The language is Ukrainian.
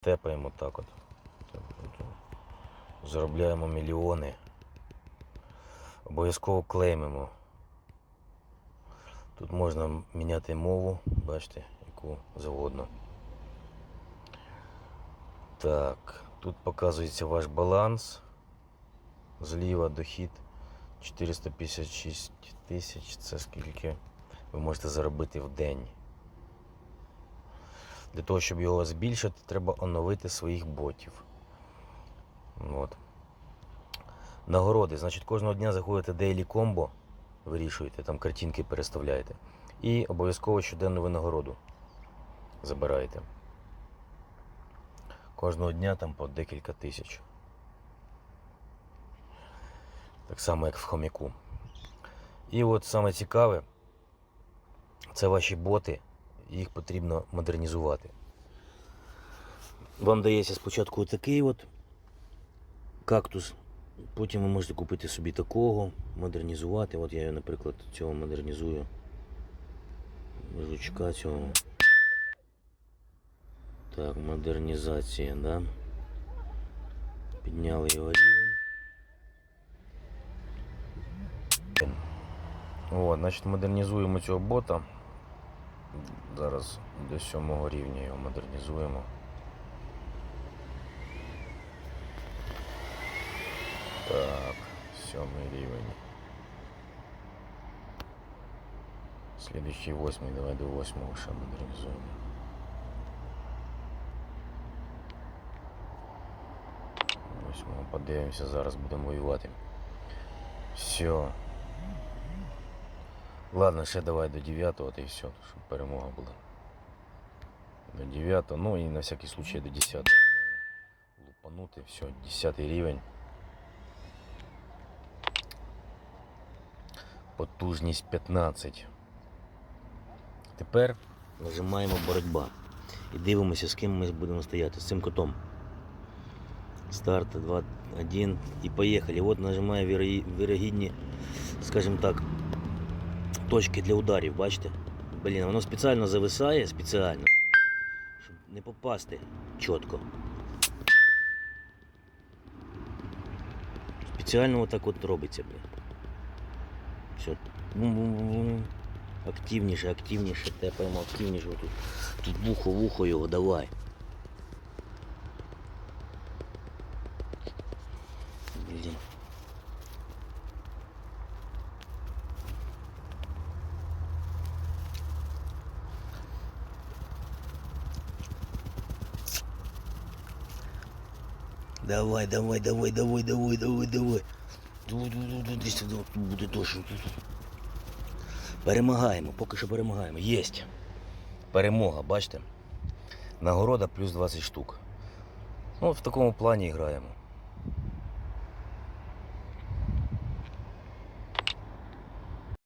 Тепаємо так от. Заробляємо мільйони. Обов'язково клеймимо. Тут можна міняти мову, бачите, яку завгодно. Так, тут показується ваш баланс. Зліва дохід 456 тисяч. Це скільки ви можете заробити в день. Для того, щоб його збільшити, треба оновити своїх ботів. От. Нагороди. Значить, кожного дня заходите Daily Combo, вирішуєте, там картинки переставляєте. І обов'язково щоденну винагороду забираєте. Кожного дня там по декілька тисяч. Так само, як в хомяку. І от саме цікаве, це ваші боти, їх потрібно модернізувати. Вам дається спочатку такий от кактус, потім ви можете купити собі такого, модернізувати. От я, наприклад, цього модернізую. Жучка цього. Так, модернізація, да? Підняли його рівень. От, значить, модернізуємо цього бота. Зараз до сьомого рівня його модернізуємо. Так, сьомий рівень. Слідуючий восьмий, давай до восьмого ще модернізуємо. Восьмого подивимося, зараз будемо воювати. Все. Ладно, ще давай до 9 та і все, щоб перемога була. До 9, ну і на всякий случай до 10 можна лупанути. Все, 10 рівень. Потужність 15. Тепер нажимаємо боротьба. І дивимося, з ким ми будемо стояти. З цим котом. Старт 2, 1 і поїхали. От нажимаю вірогідні, скажімо так, точки для ударів, бачите? Блін, воно спеціально зависає, спеціально, щоб не попасти чітко. Спеціально отак от робиться, блін. Все. Активніше, активніше, тепаємо активніше. Тут, тут вухо, вухо його, давай. Блін. Давай, давай, давай, давай, давай, давай, давай. Буде точно. Перемагаємо, поки що перемагаємо. Єсть. Перемога, бачите? Нагорода плюс 20 штук. Ну, в такому плані граємо.